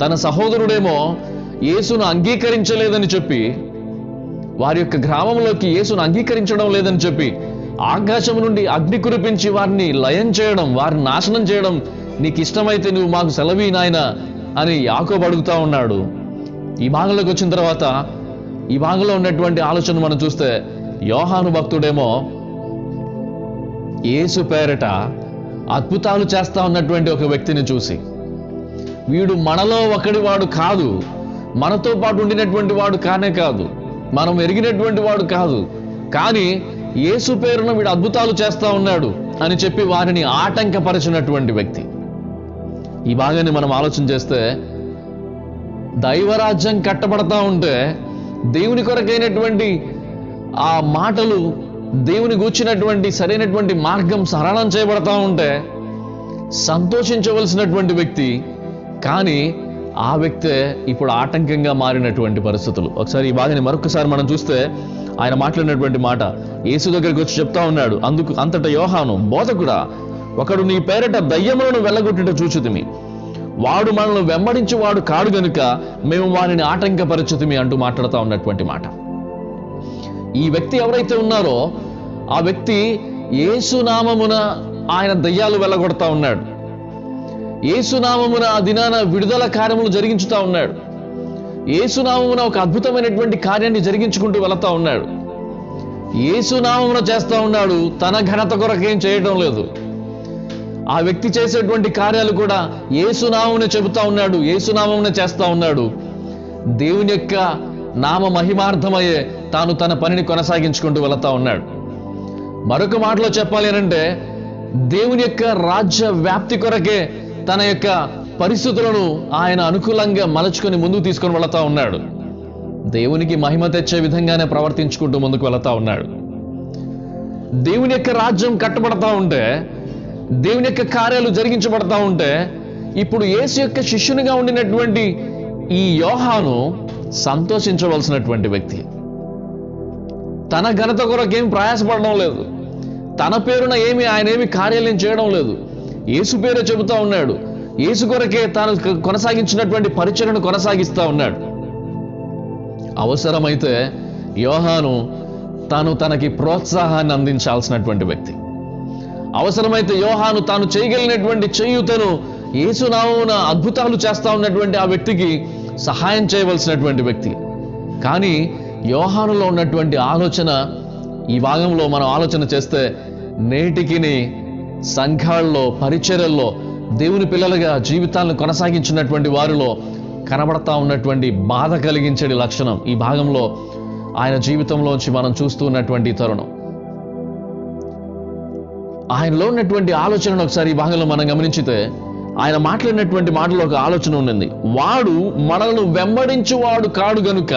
తన సహోదరుడేమో యేసును అంగీకరించలేదని చెప్పి వారి యొక్క గ్రామంలోకి యేసును అంగీకరించడం లేదని చెప్పి ఆకాశం నుండి అగ్ని కురిపించి వారిని లయం చేయడం వారిని నాశనం చేయడం నీకు ఇష్టమైతే నువ్వు మాకు సెలవి నాయన అని యాకోబు అడుగుతా ఉన్నాడు. ఈ భాగంలోకి వచ్చిన తర్వాత ఈ భాగంలో ఉన్నటువంటి ఆలోచన మనం చూస్తే యోహాను భక్తుడేమో యేసు పేరట అద్భుతాలు చేస్తా ఉన్నటువంటి ఒక వ్యక్తిని చూసి వీడు మనలో ఒకడి వాడు కాదు. మనతో పాటు ఉండినటువంటి వాడు కానే కాదు. మనం ఎరిగినటువంటి వాడు కాదు. కానీ యేసు పేరున వీడు అద్భుతాలు చేస్తా ఉన్నాడు అని చెప్పి వారిని ఆటంకపరిచినటువంటి వ్యక్తి. ఈ భాగాన్ని మనం ఆలోచన చేస్తే దైవరాజ్యం కట్టబడతా ఉంటే దేవుని కొరకైనటువంటి ఆ మాటలు దేవుని గూర్చినటువంటి సరైనటువంటి మార్గం సరళం చేయబడతా ఉంటే సంతోషించవలసినటువంటి వ్యక్తి కానీ ఆ వ్యక్తే ఇప్పుడు ఆటంకంగా మారినటువంటి పరిస్థితులు. ఒకసారి ఈ బాధని మరొకసారి మనం చూస్తే ఆయన మాట్లాడినటువంటి మాట యేసు దగ్గరికి వచ్చి చెప్తా ఉన్నాడు అందుకు అంతటా యోహాను బోధకుడా ఒకడు నీ పేరట దయ్యములను వెళ్ళగొట్టుట చూచుతిమి. వాడు మనల్ని వెంబడించి వాడు కాడు గనుక మేము వారిని ఆటంకపరచుతిమి అంటూ మాట్లాడుతూ ఉన్నటువంటి మాట. ఈ వ్యక్తి ఎవరైతే ఉన్నారో ఆ వ్యక్తి ఏసునామమున ఆయన దయ్యాలు వెళ్ళగొడతా ఉన్నాడు. ఏసునామమున ఆ దినాన విడుదల కార్యములు జరిగించుతా ఉన్నాడు. ఏసునామమున ఒక అద్భుతమైనటువంటి కార్యాన్ని జరిగించుకుంటూ వెళతా ఉన్నాడు. ఏసునామమున చేస్తా ఉన్నాడు తన ఘనత కొరకేం చేయటం లేదు. ఆ వ్యక్తి చేసేటువంటి కార్యాలు కూడా ఏసునామమునే చెబుతా ఉన్నాడు ఏసునామమునే చేస్తా ఉన్నాడు. దేవుని యొక్క నామ మహిమార్థమయ్యే తాను తన పనిని కొనసాగించుకుంటూ వెళతా ఉన్నాడు. మరొక మాటలో చెప్పాలి అంటే దేవుని యొక్క రాజ్య వ్యాప్తి కొరకే తన యొక్క పరిస్థితులను ఆయన అనుకూలంగా మలచుకొని ముందుకు తీసుకొని వెళతా ఉన్నాడు. దేవునికి మహిమ తెచ్చే విధంగానే ప్రవర్తించుకుంటూ ముందుకు వెళతా ఉన్నాడు. దేవుని యొక్క రాజ్యం కట్టబడతా ఉంటే దేవుని యొక్క కార్యాలు జరిగించబడతా ఉంటే ఇప్పుడు యేసు యొక్క శిష్యునిగా ఉండినటువంటి ఈ యోహాను సంతోషించవలసినటువంటి వ్యక్తి. తన ఘనత కొరకేం ప్రయాసపడడం లేదు. తన పేరున ఏమి ఆయన ఏమి కార్యాలయం చేయడం లేదు. యేసు పేరే చెబుతా ఉన్నాడు. యేసు కొరకే తాను కొనసాగించినటువంటి పరిచయను కొనసాగిస్తా ఉన్నాడు. అవసరమైతే యోహాను తాను తనకి ప్రోత్సాహాన్ని అందించాల్సినటువంటి వ్యక్తి. అవసరమైతే యోహాను తాను చేయగలిగినటువంటి చేయుతను యేసునామమున అద్భుతాలు చేస్తా ఉన్నటువంటి ఆ వ్యక్తికి సహాయం చేయవలసినటువంటి వ్యక్తి. కానీ యోహానులో ఉన్నటువంటి ఆలోచన ఈ భాగంలో మనం ఆలోచన చేస్తే నేటికిని సంఘాల్లో పరిచర్యల్లో దేవుని పిల్లలుగా జీవితాలను కొనసాగించినటువంటి వారిలో కనబడతా ఉన్నటువంటి బాధ కలిగించే లక్షణం ఈ భాగంలో ఆయన జీవితంలోంచి మనం చూస్తూ ఉన్నటువంటి తరుణం. ఆయనలో ఉన్నటువంటి ఆలోచనను ఒకసారి ఈ భాగంలో మనం గమనించితే ఆయన మాట్లాడినటువంటి మాటలో ఒక ఆలోచన ఉండింది వాడు మనలను వెంబడించు వాడు కాడు గనుక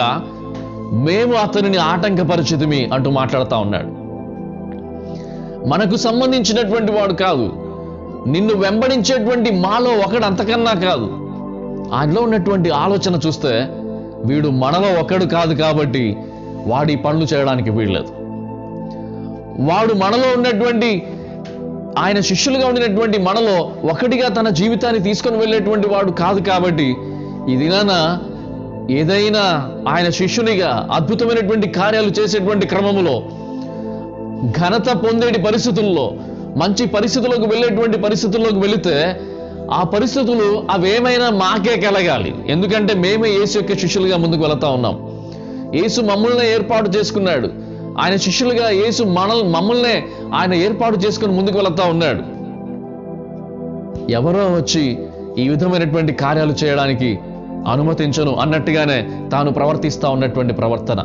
మేము అతనిని ఆటంకపరిచితిమి అంటూ మాట్లాడుతా ఉన్నాడు. మనకు సంబంధించినటువంటి వాడు కాదు. నిన్ను వెంబడించేటువంటి మాలో ఒకడు అంతకన్నా కాదు. ఆయనలో ఉన్నటువంటి ఆలోచన చూస్తే వీడు మనలో ఒకడు కాదు కాబట్టి వాడి పనులు చేయడానికి వీల్లేదు. వాడు మనలో ఉన్నటువంటి ఆయన శిష్యులుగా ఉండినటువంటి మనలో ఒకటిగా తన జీవితాన్ని తీసుకొని వెళ్ళేటువంటి వాడు కాదు కాబట్టి ఈ దినాన ఏదైనా ఆయన శిష్యునిగా అద్భుతమైనటువంటి కార్యాలు చేసేటువంటి క్రమములో ఘనత పొందేటి పరిస్థితుల్లో మంచి పరిస్థితుల్లోకి వెళ్ళేటువంటి పరిస్థితుల్లోకి వెళితే ఆ పరిస్థితులు అవేమైనా మాకే కలగాలి. ఎందుకంటే మేమే యేసు యొక్క శిష్యులుగా ముందుకు వెళతా ఉన్నాం. యేసు మమ్మల్ని ఏర్పాటు చేసుకున్నాడు. ఆయన శిష్యులుగా యేసు మనల్ మమ్మల్నే ఆయన ఏర్పాటు చేసుకుని ముందుకు వెళతా ఉన్నాడు. ఎవరో వచ్చి ఈ విధమైనటువంటి కార్యాలు చేయడానికి అనుమతించను అన్నట్టుగానే తాను ప్రవర్తిస్తా ఉన్నటువంటి ప్రవర్తన.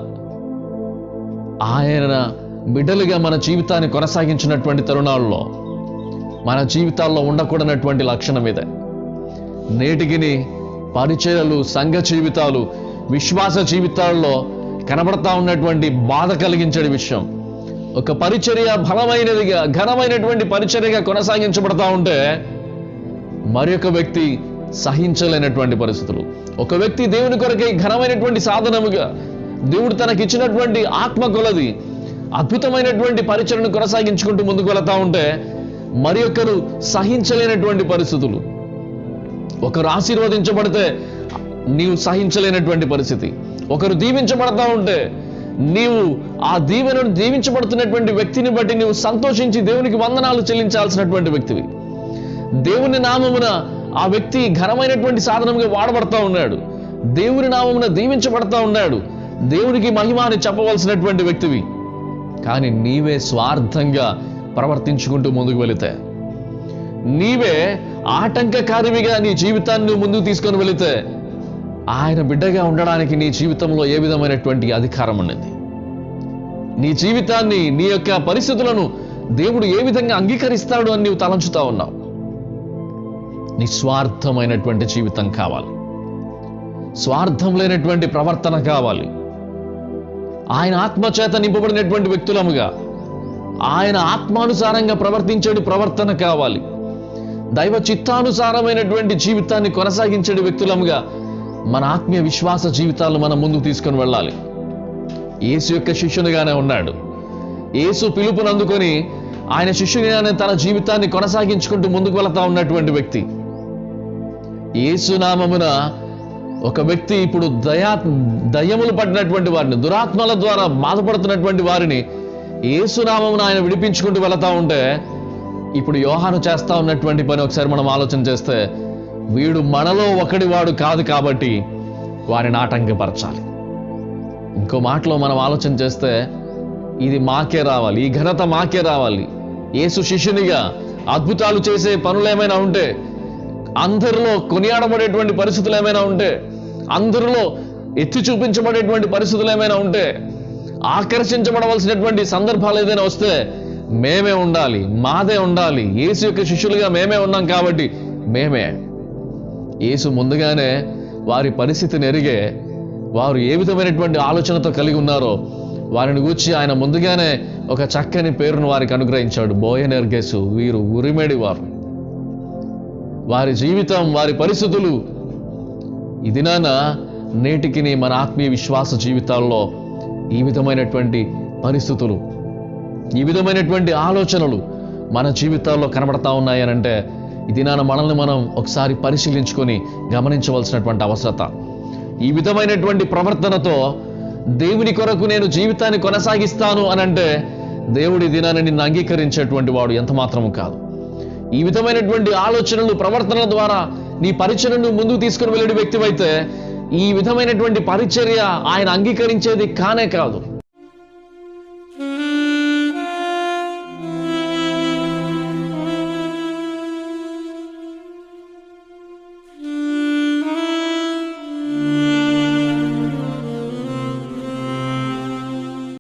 ఆయన బిడ్డలుగా మన జీవితాన్ని కొనసాగించినటువంటి తరుణాల్లో మన జీవితాల్లో ఉండకూడనటువంటి లక్షణం ఇదే. నేటికిని పరిచయలు సంఘ జీవితాలు విశ్వాస జీవితాల్లో కనబడతా ఉన్నటువంటి బాధ కలిగించే విషయం. ఒక పరిచర్య బలమైనదిగా ఘనమైనటువంటి పరిచర్యగా కొనసాగించబడతా ఉంటే మరి ఒక వ్యక్తి సహించలేనటువంటి పరిస్థితులు. ఒక వ్యక్తి దేవుని కొరకై ఘనమైనటువంటి సాధనముగా దేవుడు తనకిచ్చినటువంటి ఆత్మ కొలది అద్భుతమైనటువంటి పరిచయను కొనసాగించుకుంటూ ముందుకు వెళతా ఉంటే మరి ఒకరు సహించలేనటువంటి పరిస్థితులు. ఒకరు ఆశీర్వదించబడితే నీవు సహించలేనటువంటి పరిస్థితి. ఒకరు దీవించబడతా ఉంటే నీవు ఆ దీవెనను దీవించబడుతున్నటువంటి వ్యక్తిని బట్టి నీవు సంతోషించి దేవునికి వందనాలు చెల్లించాల్సినటువంటి వ్యక్తివి. దేవుని నామమున ఆ వ్యక్తి ఘనమైనటువంటి సాధనంగా వాడబడతా ఉన్నాడు. దేవుని నామమున దీవించబడతా ఉన్నాడు. దేవునికి మహిమాని చెప్పవలసినటువంటి వ్యక్తివి. కానీ నీవే స్వార్థంగా ప్రవర్తించుకుంటూ ముందుకు వెళితే. నీవే ఆటంకకారివిగా నీ జీవితాన్ని ముందుకు తీసుకొని వెళితే ఆయన బిడ్డగా ఉండడానికి నీ జీవితంలో ఏ విధమైనటువంటి అధికారం ఉన్నది? నీ జీవితాన్ని నీ యొక్క పరిస్థితులను దేవుడు ఏ విధంగా అంగీకరిస్తాడు అని నీవు తలంచుతా ఉన్నావు? నిస్వార్థమైనటువంటి జీవితం కావాలి. స్వార్థం లేనటువంటి ప్రవర్తన కావాలి. ఆయన ఆత్మచేత నింపబడినటువంటి వ్యక్తులముగా. ఆయన ఆత్మానుసారంగా ప్రవర్తించేడు ప్రవర్తన కావాలి. దైవ చిత్తానుసారమైనటువంటి జీవితాన్ని కొనసాగించే వ్యక్తులముగా మన ఆత్మీయ విశ్వాస జీవితాలను మనం ముందుకు తీసుకొని వెళ్ళాలి. యేసు యొక్క శిష్యునిగానే ఉన్నాడు. యేసు పిలుపును అందుకొని ఆయన శిష్యునిగానే తన జీవితాన్ని కొనసాగించుకుంటూ ముందుకు వెళతా ఉన్నటువంటి వ్యక్తి. యేసు నామమున ఒక వ్యక్తి ఇప్పుడు దయా దయ్యములు పడినటువంటి వారిని దురాత్మల ద్వారా బాధపడుతున్నటువంటి వారిని ఏసునామం ఆయన విడిపించుకుంటూ వెళతా ఉంటే ఇప్పుడు యోహాను చేస్తా ఉన్నటువంటి పని ఒకసారి మనం ఆలోచన చేస్తే వీడు మనలో ఒకడి వాడు కాదు కాబట్టి వారిని ఆటంకపరచాలి. ఇంకో మాటలో మనం ఆలోచన చేస్తే ఇది మాకే రావాలి ఈ ఘనత మాకే రావాలి. యేసు శిష్యునిగా అద్భుతాలు చేసే పనులు ఏమైనా ఉంటే అందరిలో కొనియాడబడేటువంటి పరిస్థితులు ఏమైనా ఉంటే అందరిలో ఎత్తి చూపించబడేటువంటి పరిస్థితులు ఏమైనా ఉంటే ఆకర్షించబడవలసినటువంటి సందర్భాలు ఏదైనా వస్తే మేమే ఉండాలి మాదే ఉండాలి. యేసు యొక్క శిష్యులుగా మేమే ఉన్నాం కాబట్టి మేమే. యేసు ముందుగానే వారి పరిస్థితిని ఎరిగే వారు ఏ విధమైనటువంటి ఆలోచనతో కలిగి ఉన్నారో వారిని గూర్చి ఆయన ముందుగానే ఒక చక్కని పేరును వారికి అనుగ్రహించాడు. బోయనెర్గేసు వీరు ఉరిమేడి వారు వారి జీవితం వారి పరిస్థితులు ఈ దినాన నేటికి మన ఆత్మీయ విశ్వాస జీవితాల్లో ఈ విధమైనటువంటి పరిస్థితులు ఈ విధమైనటువంటి ఆలోచనలు మన జీవితాల్లో కనబడతా ఉన్నాయనంటే ఈ దినాన మనల్ని మనం ఒకసారి పరిశీలించుకొని గమనించవలసినటువంటి అవసరత. ఈ విధమైనటువంటి ప్రవర్తనతో దేవుని కొరకు నేను జీవితాన్ని కొనసాగిస్తాను అనంటే దేవుడి దినాన్ని నిన్ను అంగీకరించేటువంటి వాడు ఎంత మాత్రము కాదు. ఈ విధమైనటువంటి ఆలోచనలు ప్రవర్తనల ద్వారా నీ పరిచయను ముందుకు తీసుకుని వెళ్ళే వ్యక్తివైతే ఈ విధమైనటువంటి పరిచర్య ఆయన అంగీకరించేది కానే కాదు.